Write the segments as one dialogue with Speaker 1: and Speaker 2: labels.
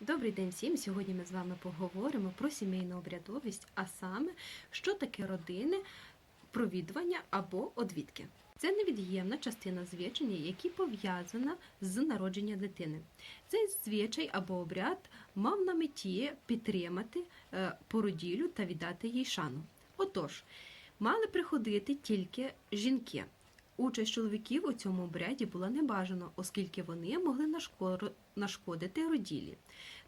Speaker 1: Добрий день всім! Сьогодні ми з вами поговоримо про сімейну обрядовість, а саме, що таке родини, провідування або одвідки. Це невід'ємна частина звичання, які пов'язана з народженням дитини. Цей звичай або обряд мав на меті підтримати е, породілю та віддати їй шану. Отож, мали приходити тільки жінки. Участь чоловіків у цьому обряді була небажана, оскільки вони могли нашкодити роділі.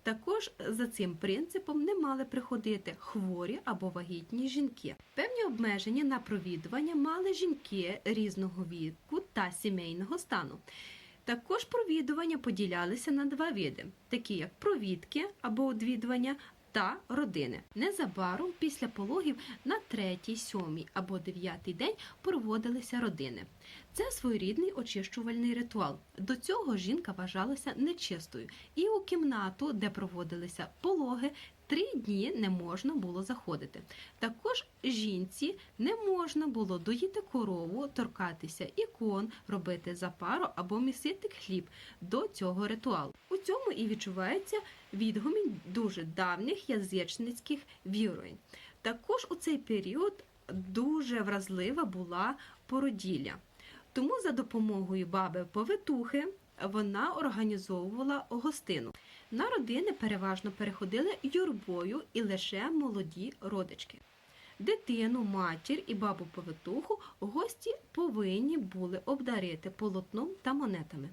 Speaker 1: Також за цим принципом не мали приходити хворі або вагітні жінки. Певні обмеження на провідування мали жінки різного віку та сімейного стану. Також провідування поділялися на два види, такі як провідки або одвідування та родини. Незабаром після пологів на третій, сьомий або дев'ятий день проводилися родини. Це своєрідний очищувальний ритуал. До цього жінка вважалася нечистою, і у кімнату, де проводилися пологи, три дні не можна було заходити. Також жінці не можна було доїти корову, торкатися ікон, робити запару або місити хліб до цього ритуалу. Цьому і відчувається відгомінь дуже давніх язичницьких вірувань. Також у цей період дуже вразлива була породілля. Тому за допомогою баби повитухи вона організовувала гостину. На родини переважно переходили юрбою і лише молоді родички. Дитину, матір і бабу повитуху гості повинні були обдарити полотном та монетами.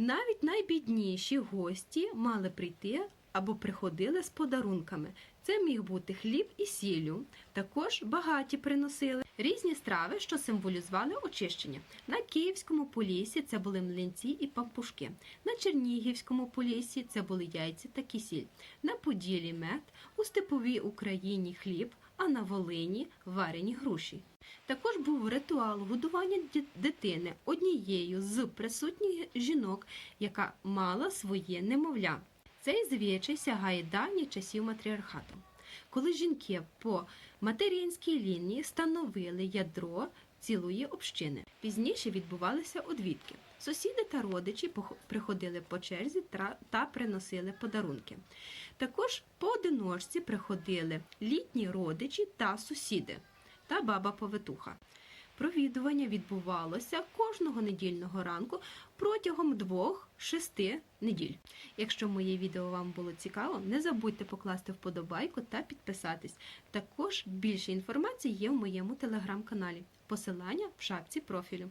Speaker 1: Навіть найбідніші гості мали прийти або приходили з подарунками. Це міг бути хліб і сіллю. Також багаті приносили різні страви, що символізували очищення. На Київському полісі це були млинці і пампушки. На Чернігівському полісі це були яйця та кисіль. На Поділі мед, у степовій Україні хліб, а на Волині варені груші. Також був ритуал годування дитини однією з присутніх жінок, яка мала своє немовля. Цей звичай сягає давніх часів матріархату, коли жінки по материнській лінії становили ядро цілої общини. Пізніше відбувалися одвідки. Сусіди та родичі приходили по черзі та приносили подарунки. Також поодиночці приходили літні родичі та сусіди та баба повитуха. Провідування відбувалося кожного недільного ранку протягом двох-шести неділь. Якщо моє відео вам було цікаво, не забудьте покласти вподобайку та підписатись. Також більше інформації є в моєму телеграм-каналі. Посилання в шапці профілю.